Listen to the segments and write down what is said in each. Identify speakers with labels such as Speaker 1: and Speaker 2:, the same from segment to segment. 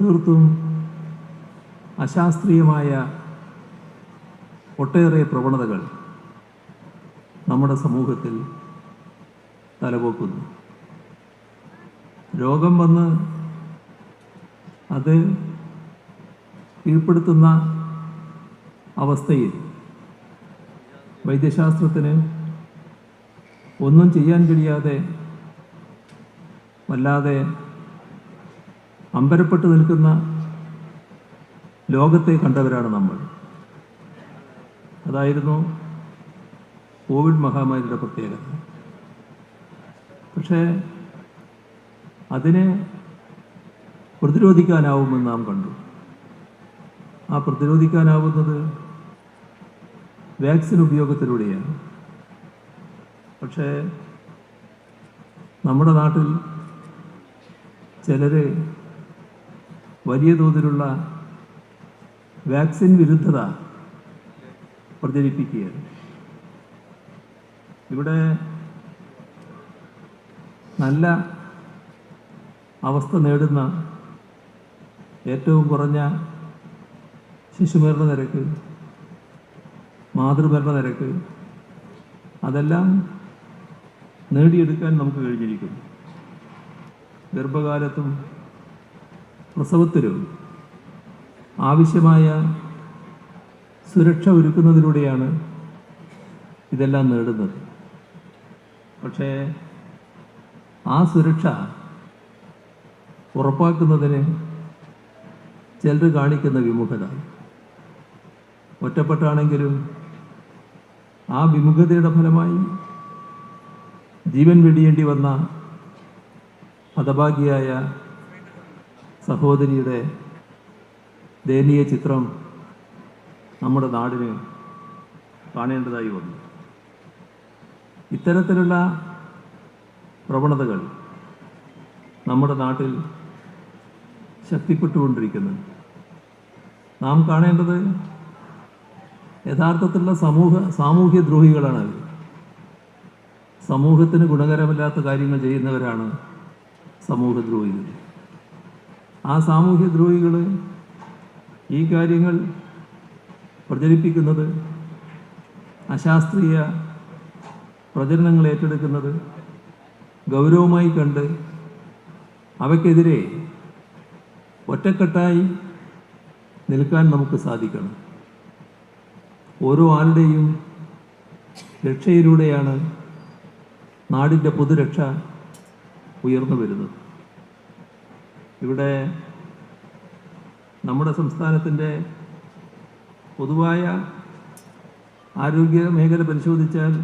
Speaker 1: തീർത്തും അശാസ്ത്രീയമായ ഒട്ടേറെ പ്രവണതകൾ നമ്മുടെ സമൂഹത്തിൽ തലപോക്കുന്നു. രോഗം വന്ന് അത് കീഴ്പ്പെടുത്തുന്ന അവസ്ഥയിൽ വൈദ്യശാസ്ത്രത്തിന് ഒന്നും ചെയ്യാൻ കഴിയാതെ വല്ലാതെ അമ്പരപ്പെട്ട് നിൽക്കുന്ന ലോകത്തെ കണ്ടവരാണ് നമ്മൾ. അതായിരുന്നു കോവിഡ് മഹാമാരിയുടെ പ്രത്യേകത. പക്ഷേ അതിനെ പ്രതിരോധിക്കാനാവുമെന്ന് നാം കണ്ടു. ആ പ്രതിരോധിക്കാനാവുന്നത് വാക്സിൻ ഉപയോഗത്തിലൂടെയാണ്. പക്ഷേ നമ്മുടെ നാട്ടിൽ ചിലർ വലിയ തോതിലുള്ള വാക്സിൻ വിരുദ്ധത പ്രചരിപ്പിക്കുകയാണ്. ഇവിടെ നല്ല അവസ്ഥ നേടുന്ന ഏറ്റവും കുറഞ്ഞ ശിശുമരണ നിരക്ക് മാതൃമരണ നിരക്ക് അതെല്ലാം നേടിയെടുക്കാൻ നമുക്ക് കഴിഞ്ഞിരിക്കുന്നു. ഗർഭകാലത്തും പ്രസവത്തിലും ആവശ്യമായ സുരക്ഷ ഒരുക്കുന്നതിലൂടെയാണ് ഇതെല്ലാം നേടുന്നത്. പക്ഷേ ആ സുരക്ഷ ഉറപ്പാക്കുന്നതിന് ചിലർ കാണിക്കുന്ന വിമുഖത. ഒറ്റപ്പെട്ടാണെങ്കിലും ആ വിമുഖതയുടെ ഫലമായി ജീവൻ വെടിയേണ്ടി വന്ന ഹതഭാഗിയായ സഹോദരിയുടെ ദയനീയ ചിത്രം നമ്മുടെ നാടിന് കാണേണ്ടതായി വന്നു. ഇത്തരത്തിലുള്ള പ്രവണതകൾ നമ്മുടെ നാട്ടിൽ ശക്തിപ്പെട്ടുകൊണ്ടിരിക്കുന്നു. നാം കാണേണ്ടത് യഥാർത്ഥത്തിലുള്ള സമൂഹ സാമൂഹ്യ ദ്രോഹികളാണ് അവർ. സമൂഹത്തിന് ഗുണകരമല്ലാത്ത കാര്യങ്ങൾ ചെയ്യുന്നവരാണ് സമൂഹദ്രോഹികൾ. ആ സാമൂഹ്യദ്രോഹികൾ ഈ കാര്യങ്ങൾ പ്രചരിപ്പിക്കുന്നത് അശാസ്ത്രീയ പ്രചരണങ്ങൾ ഏറ്റെടുക്കുന്നത് ഗൗരവമായി കണ്ട് അവയ്ക്കെതിരെ ഒറ്റക്കെട്ടായി നിൽക്കാൻ നമുക്ക് സാധിക്കണം. ഓരോ ആളുടെയും രക്ഷയിലൂടെയാണ് നാടിന്റെ പൊതുരക്ഷ ഉയർന്നു വരുന്നത്. ഇവിടെ നമ്മുടെ സംസ്ഥാനത്തിന്റെ പൊതുവായ ആരോഗ്യ മേഖല പരിശോധിച്ചാൽ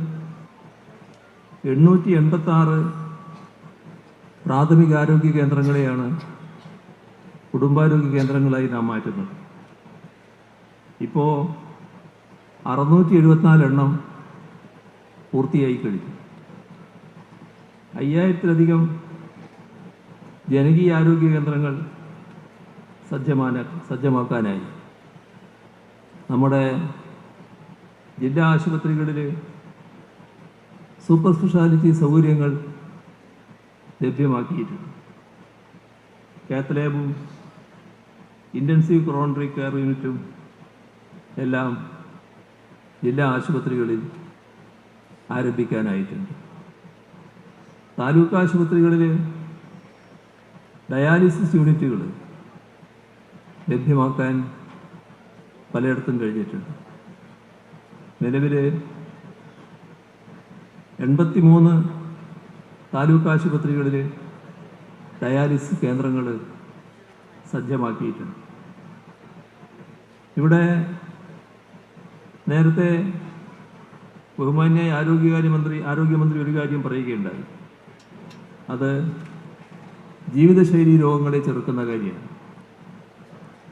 Speaker 1: എണ്ണൂറ്റി എൺപത്താറ് പ്രാഥമിക ആരോഗ്യ കേന്ദ്രങ്ങളെയാണ് കുടുംബാരോഗ്യ കേന്ദ്രങ്ങളായി നാം മാറ്റുന്നത്. ഇപ്പോൾ അറുന്നൂറ്റി എഴുപത്തിനാല് എണ്ണം പൂർത്തിയായി കഴിഞ്ഞു. അയ്യായിരത്തിലധികം ജനകീയ ആരോഗ്യ കേന്ദ്രങ്ങൾ സജ്ജമാന സജ്ജമാക്കാനായി. നമ്മുടെ ജില്ലാ ആശുപത്രികളിൽ സൂപ്പർ സ്പെഷ്യാലിറ്റി സൗകര്യങ്ങൾ ലഭ്യമാക്കിയിട്ടുണ്ട്. കാത്ത് ഇന്റൻസീവ് ക്രോണറി കെയർ യൂണിറ്റും എല്ലാം ജില്ലാ ആശുപത്രികളിൽ ആരംഭിക്കാനായിട്ടുണ്ട്. താലൂക്ക് ആശുപത്രികളിൽ ഡയാലിസിസ് യൂണിറ്റുകൾ ലഭ്യമാക്കാൻ പലയിടത്തും കഴിഞ്ഞിട്ടുണ്ട്. നിലവിൽ എൺപത്തി മൂന്ന് താലൂക്ക് ആശുപത്രികളിൽ ഡയാലിസിസ് കേന്ദ്രങ്ങൾ സജ്ജമാക്കിയിട്ടുണ്ട്. ഇവിടെ നേരത്തെ ബഹുമാന്യ ആരോഗ്യകാര്യമന്ത്രി ആരോഗ്യമന്ത്രി ഒരു കാര്യം പറയുകയുണ്ടായി. അത് ജീവിതശൈലി രോഗങ്ങളെ ചെറുക്കുന്ന കാര്യമാണ്.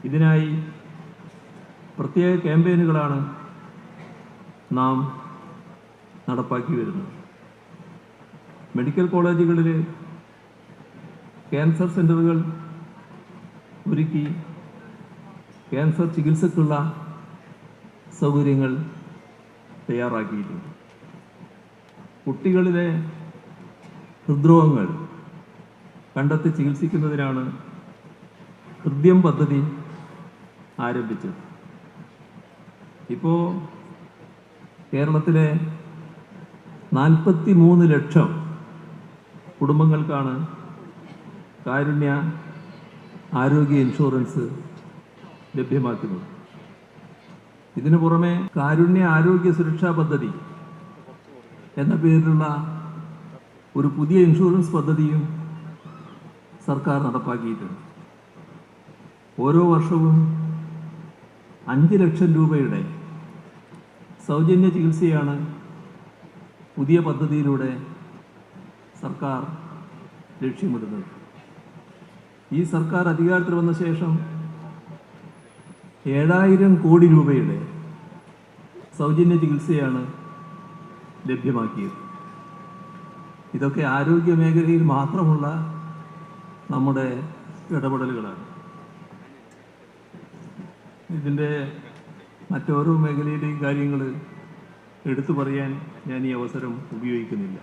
Speaker 1: ഇതിനായി പ്രത്യേക ക്യാമ്പയിനുകളാണ് നാം നടപ്പാക്കി വരുന്നത്. മെഡിക്കൽ കോളേജുകളിൽ ക്യാൻസർ സെന്ററുകൾ ഒരുക്കി ക്യാൻസർ ചികിത്സക്കുള്ള സൗകര്യങ്ങൾ തയ്യാറാക്കിയിട്ടുണ്ട്. കുട്ടികളിലെ ഹൃദ്രോഗങ്ങൾ കണ്ടെത്തി ചികിത്സിക്കുന്നതിനാണ് ഹൃദ്യം പദ്ധതി ആരംഭിച്ചത്. ഇപ്പോൾ കേരളത്തിലെ നാൽപ്പത്തി മൂന്ന് ലക്ഷം കുടുംബങ്ങൾക്കാണ് കാരുണ്യ ആരോഗ്യ ഇൻഷുറൻസ് ലഭ്യമാക്കുന്നത്. ഇതിനു പുറമെ കാരുണ്യ ആരോഗ്യ സുരക്ഷാ പദ്ധതി എന്ന പേരിലുള്ള ഒരു പുതിയ ഇൻഷുറൻസ് പദ്ധതിയും സർക്കാർ നടപ്പാക്കിയിട്ടുണ്ട്. ഓരോ വർഷവും അഞ്ച് ലക്ഷം രൂപയുടെ സൗജന്യ ചികിത്സയാണ് പുതിയ പദ്ധതിയിലൂടെ സർക്കാർ ലക്ഷ്യമിടുന്നത്. ഈ സർക്കാർ അധികാരത്തിൽ വന്ന ശേഷം ഏഴായിരം കോടി രൂപയുടെ സൗജന്യ ചികിത്സയാണ് ലഭ്യമാക്കിയത്. ഇതൊക്കെ ആരോഗ്യ മേഖലയിൽ മാത്രമുള്ള നമ്മുടെ ഇടപെടലുകളാണ്. ഇതിന്റെ മറ്റോരോ മേഖലയിലെയും കാര്യങ്ങൾ എടുത്തു പറയാൻ ഞാൻ ഈ അവസരം ഉപയോഗിക്കുന്നില്ല.